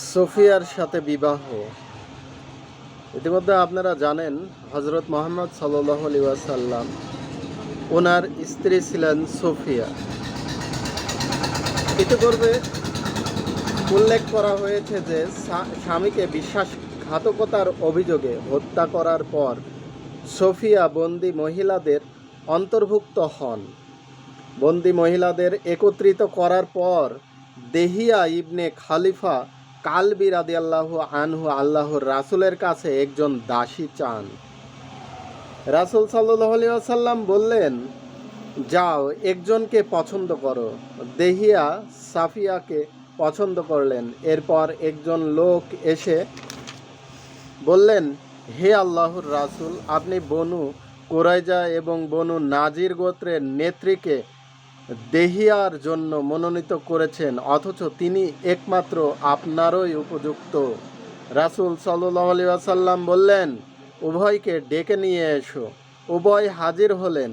সোফিয়ার সাথে বিবাহ। ইতিমধ্যে আপনারা জানেন হজরত মোহাম্মদ সাল্লাহ আলী ওয়াসাল্লাম ওনার স্ত্রী ছিলেন সোফিয়া। ইতিপূর্বে উল্লেখ করা হয়েছে যে স্বামীকে বিশ্বাসঘাতকতার অভিযোগে হত্যা করার পর সোফিয়া বন্দি মহিলাদের অন্তর্ভুক্ত হন। বন্দি মহিলাদের একত্রিত করার পর দেহিয়া ইবনে খালিফা কালবি রাদি আল্লাহ আনহু আল্লাহর রাসুলের কাছে একজন দাসী চান। রাসুল আসাল্লাম বললেন, যাও, একজনকে পছন্দ করো। দেহিয়া সাফিয়াকে পছন্দ করলেন। এরপর একজন লোক এসে বললেন, হে আল্লাহর রাসূল, আপনি বনু কোরাইজা এবং বনু নাজির গোত্রের নেত্রীকে দেহিয়ার জন্য মনোনীত করেছেন, অথচ তিনি একমাত্র আপনারই উপযুক্ত। রাসূল সাল্লাহ আলি আসাল্লাম বললেন, উভয়কে ডেকে নিয়ে এসো। উভয় হাজির হলেন।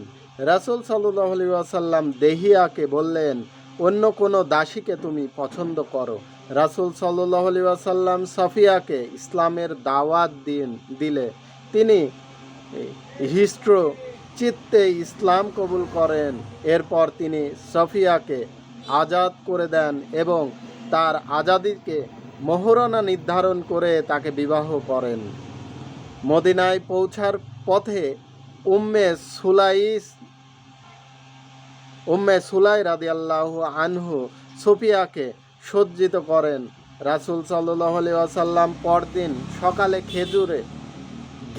রাসুল সাল্লাহ আলি আসাল্লাম দেহিয়াকে বললেন, অন্য কোনো দাসীকে তুমি পছন্দ করো। রাসূল সাল্লাহ আলি আসাল্লাম সাফিয়াকে ইসলামের দাওয়াত দিন, দিলে। তিনি হিস্ট্র চিত্তে ইসলাম কবুল করেন। এরপর তিনি সফিয়াকে আজাদ করে দেন এবং তার আজাদিকে মোহরানা নির্ধারণ করে তাকে বিবাহ করেন। মদিনায় পৌঁছার পথে উম্মে সুলাইস, উম্মে সুলাই রাদিয়াল্লাহু আনহু সুফিয়াকে সজ্জিত করেন। রাসূল সাল্লাল্লাহু আলাইহি ওয়াসাল্লাম পরদিন সকালে খেজুরে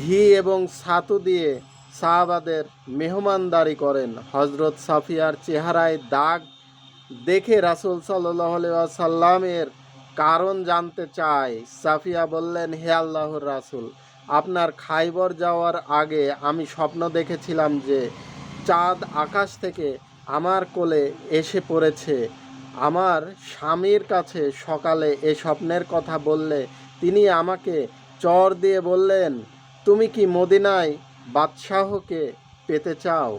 ঘি এবং ছাতু দিয়ে সাহাবাদের মেহমানদারি করেন। হজরত সাফিয়ার চেহারায় দাগ দেখে রাসূল ওয়াসাল্লামের কারণ জানতে চায়। সাফিয়া বললেন, হে আল্লাহর রাসুল, আপনার খাইবর যাওয়ার আগে আমি স্বপ্ন দেখেছিলাম যে চাঁদ আকাশ থেকে আমার কোলে এসে পড়েছে। আমার স্বামীর কাছে সকালে এ স্বপ্নের কথা বললে তিনি আমাকে চর দিয়ে বললেন, তুমি কি মদিনায় বাদশাহকে পেতে চাও।